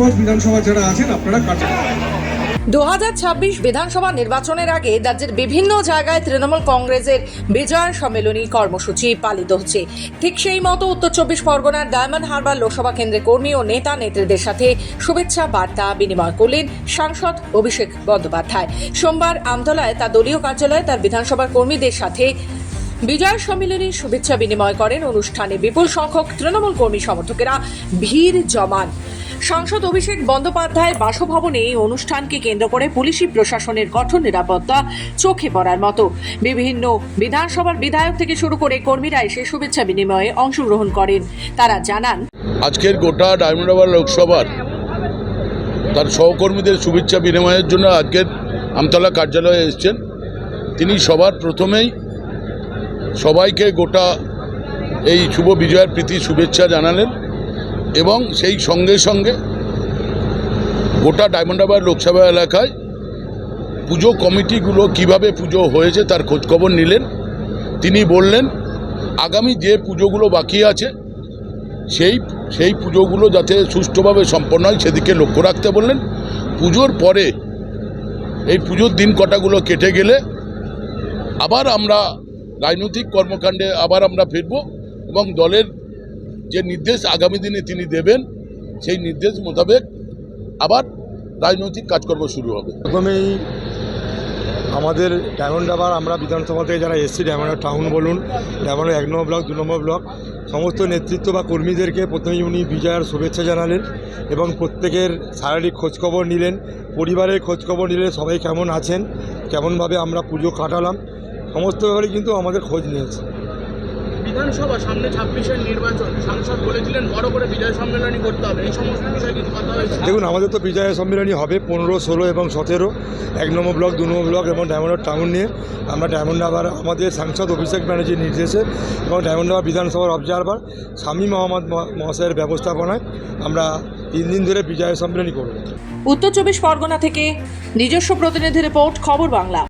বজবজ বিধানসভা যারা আছেন, আপনারা কাটুন দু বিধানসভা নির্বাচনের আগে রাজ্যের বিভিন্ন জায়গায় তৃণমূল কংগ্রেসের বিজয় সম্মেলনী কর্মসূচি পালিত হচ্ছে। ঠিক সেই মতো উত্তর চব্বিশ পরগনার ডায়মন্ড হারবার লোকসভা কেন্দ্রে কর্মী ও নেতা নেত্রীদের সাথে শুভেচ্ছা বার্তা বিনিময় করলেন সাংসদ অভিষেক বন্দ্যোপাধ্যায়। সোমবার আমতলায় তার দলীয় কার্যালয়ে তার বিধানসভার কর্মীদের সাথে বিজয় সম্মেলনীর শুভেচ্ছা বিনিময় করেন। অনুষ্ঠানে বিপুল সংখ্যক তৃণমূল কর্মী সমর্থকেরা ভিড় জমান। সাংসদ অভিষেক বন্দ্যোপাধ্যায়ের বাসভবনে এই অনুষ্ঠানকে কেন্দ্র করে পুলিশি প্রশাসনের কঠোর নিরাপত্তা চোখে পড়ার মতো। বিভিন্ন বিধানসভার বিধায়ক থেকে শুরু করে কর্মীরা এসে শুভেচ্ছা বিনিময়ে অংশগ্রহণ করেন। তারা জানান, আজকের গোটা ডায়মন্ডাবার লোকসভার তার সহকর্মীদের শুভেচ্ছা বিনিময়ের জন্য আজকের আমতলা কার্যালয়ে এসেছেন। তিনি সবার প্রথমেই সবাইকে গোটা এই শুভ বিজয়ের প্রীতি শুভেচ্ছা জানালেন। এবং সেই সঙ্গে সঙ্গে গোটা ডায়মন্ডাবার লোকসভা এলাকায় পুজো কমিটিগুলো কীভাবে পুজো হয়েছে তার খোঁজখবর নিলেন। তিনি বললেন, আগামী যে পুজোগুলো বাকি আছে, সেই সেই পুজোগুলো যাতে সুষ্ঠুভাবে সম্পন্ন হয় সেদিকে লক্ষ্য রাখতে বললেন। পুজোর পরে এই পুজোর দিন কটাগুলো কেটে গেলে আবার আমরা রাজনৈতিক কর্মকাণ্ডে আবার আমরা ফিরব এবং দলের যে নির্দেশ আগামী দিনে তিনি দেবেন, সেই নির্দেশ মোতাবেক আবার রাজনৈতিক কাজকর্ম শুরু হবে। প্রথমেই আমাদের ডায়মন্ড আবার আমরা বিধানসভা থেকে যারা এসছি, ডায়মন্ড টাউন বলুন, ডায়মন্ড এক নম্বর ব্লক, দু নম্বর ব্লক, সমস্ত নেতৃত্ব বা কর্মীদেরকে প্রথমেই উনি বিজয়ার শুভেচ্ছা জানালেন এবং প্রত্যেকের শারীরিক খোঁজখবর নিলেন, পরিবারের খোঁজখবর নিলেন, সবাই কেমন আছেন, কেমনভাবে আমরা পুজো কাটালাম, সমস্ত ব্যাপারে কিন্তু আমাদের খোঁজ নিয়েছে। বিধানসভা সামনে ছাব্বিশের নির্বাচন সাংসদ বলেছিলেন বড় করে বিজয় সম্মেলনী করতে হবে। এই সমস্ত বিষয়ে কিছু কথা হয়েছে? দেখুন আমাদের তো বিজয় সম্মেলনী হবে পনেরো ষোলো এবং সতেরো। এক নম্বর ব্লক দু নম্বর ব্লক এবং ডায়মন্ড টাউন নিয়ে। আমরা ডায়মন্ড আবার আমাদের সাংসদ অভিষেক ব্যানার্জির নির্দেশে এবং ডায়মন্ড আবার বিধানসভার অবজারভার স্বামী মোহাম্মদ মহা- মহাশয়ের ব্যবস্থাপনায় আমরা তিন দিন ধরে বিজয় সম্মেলনী করব। উত্তর চব্বিশ পরগনা থেকে নিজস্ব প্রতিনিধি রিপোর্ট খবর বাংলা।